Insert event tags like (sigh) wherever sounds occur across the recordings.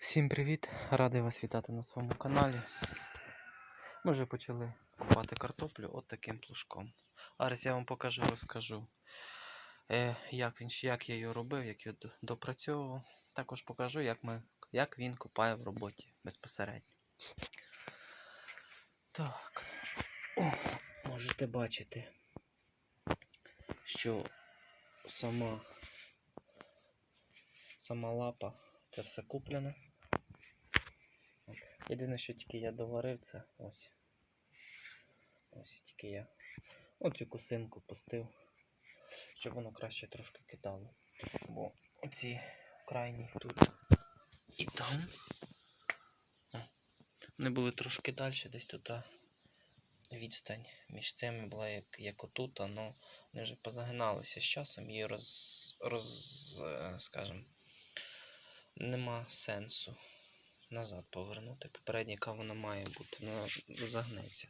Всім привіт! Радий вас вітати на своєму каналі. Ми вже почали купати картоплю от таким плужком. Зараз я вам покажу, розкажу, е, як, він, як я його робив, як його допрацьовував. Також покажу, як, ми, як він купає в роботі безпосередньо. Так. О, можете бачити, що сама, сама лапа це все куплене. Єдине, що тільки я доварив, це ось. Ось тільки я оцю косинку пустив, щоб воно краще трошки кидало. Бо оці крайні тут і там. Вони були трошки далі, десь тут відстань між цими була як, як отут, але вони вже позагиналися з часом і роз, роз е, скажем, нема сенсу назад повернути. Попередня, яка вона має бути, вона загнеться.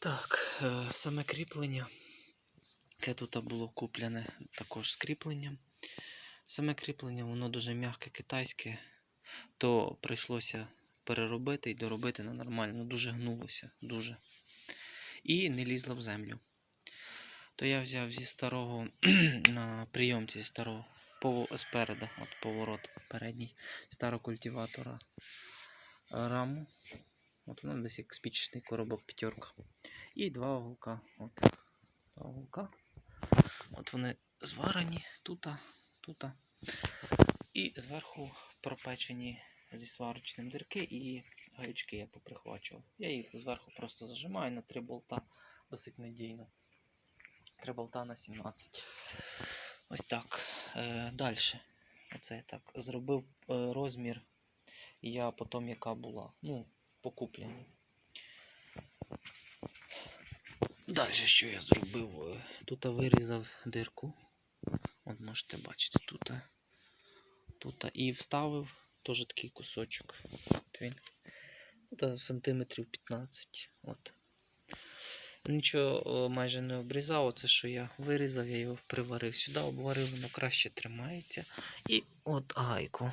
Так, е, саме кріплення, яке тут було куплене також з кріпленням. Саме кріплення, воно дуже м'яке китайське, то прийшлося переробити і доробити на нормально, дуже гнулося, дуже. І не лізло в землю. То я взяв зі старого (clears throat) на прийомці зі старого спереду, от поворот передній старого культиватора е, раму. От воно десь як спічечний коробок п'ятерка. І два оголка. От. Два оголка. От вони зварені тут, тут. І зверху пропечені зі сварочним дирки і гаючки я поприхвачував. Я їх зверху просто зажимаю на три болта досить надійно. Три болта на 17. Ось так. Е, Далі. Оце я так зробив е, розмір. Я потім яка була. Ну, покуплені. Далі що я зробив? Е, Тут вирізав дирку. От можете бачити тут. Тут і вставив теж такий кусочок. Він. Тут сантиметрів 15. От. Нічого майже не обрізав, оце що я вирізав, я його приварив сюди, обварив, воно краще тримається. І от гайку.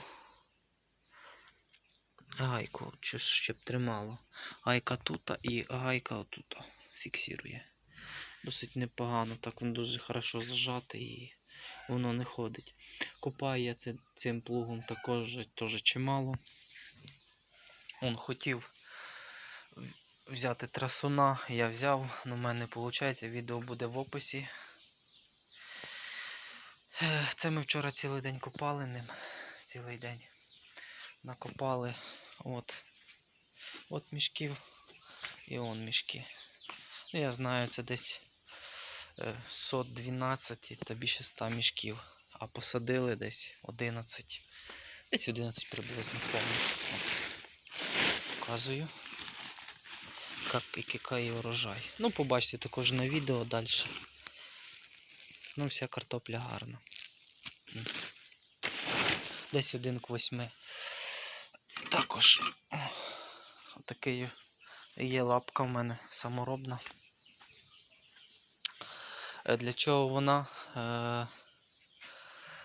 Гайку, що- щоб тримало. Гайка тут і гайка отут фіксує. Досить непогано, так він дуже хорошо зажатий і воно не ходить. Копаю я це, цим плугом також теж чимало. Он хотів взяти трасуна, я взяв, але в мене не виходить, відео буде в описі. Це ми вчора цілий день копали ним. Цілий день. Накопали от, от мішків і он мішки. Ну, Я знаю, це десь е, 112 та більше 100 мішків. А посадили десь 11. Десь 11 приблизно. Показую який урожай. Ну, побачите також на відео далі. Ну, вся картопля гарна. Десь один к восьми. Також о, такий є лапка в мене саморобна. Е, Для чого вона? Е,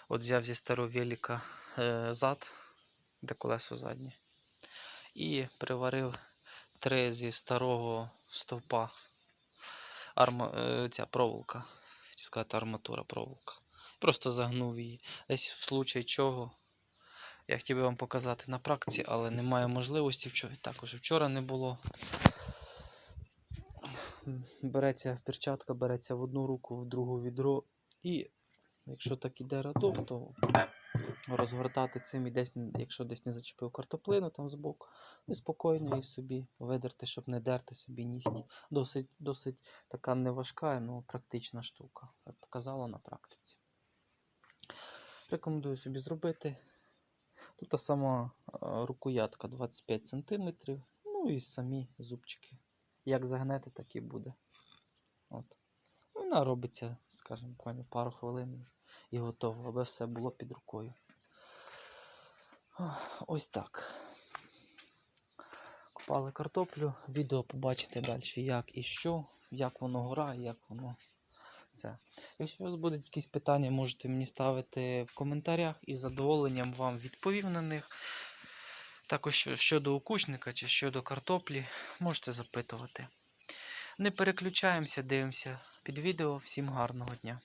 от взяв зі старого велика е, зад, де колесо заднє. І приварив три зі старого стовпа. Арма, е, ця проволока. Хотів сказати арматура проволока. Просто загнув її. Десь в случай чого. Я хотів би вам показати на практиці, але немає можливості. Також вчора не було. Береться перчатка, береться в одну руку, в другу відро. І якщо так іде радок, то розгортати цим і десь, якщо десь не зачепив картоплину там збоку, і спокійно і собі видерти, щоб не дерти собі нігті. Досить, досить така неважка, але практична штука, як показала на практиці. Рекомендую собі зробити. Тут та сама рукоятка 25 см, ну і самі зубчики. Як загнете, так і буде. От. Вона робиться, скажімо, буквально пару хвилин і готово, аби все було під рукою. Ось так. Копали картоплю. Відео побачите далі, як і що, як воно грає, як воно Це. Якщо у вас будуть якісь питання, можете мені ставити в коментарях і з задоволенням вам відповім на них. Також щодо окучника чи щодо картоплі, можете запитувати. Не переключаємося, дивимося під відео. Всім гарного дня!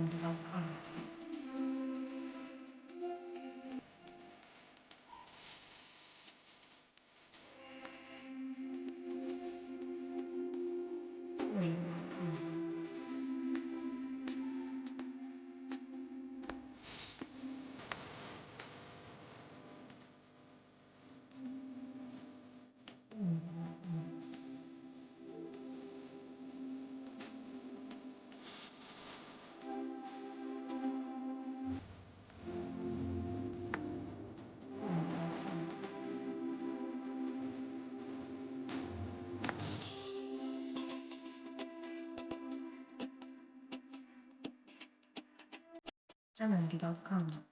Thank you. 再往底到杠了。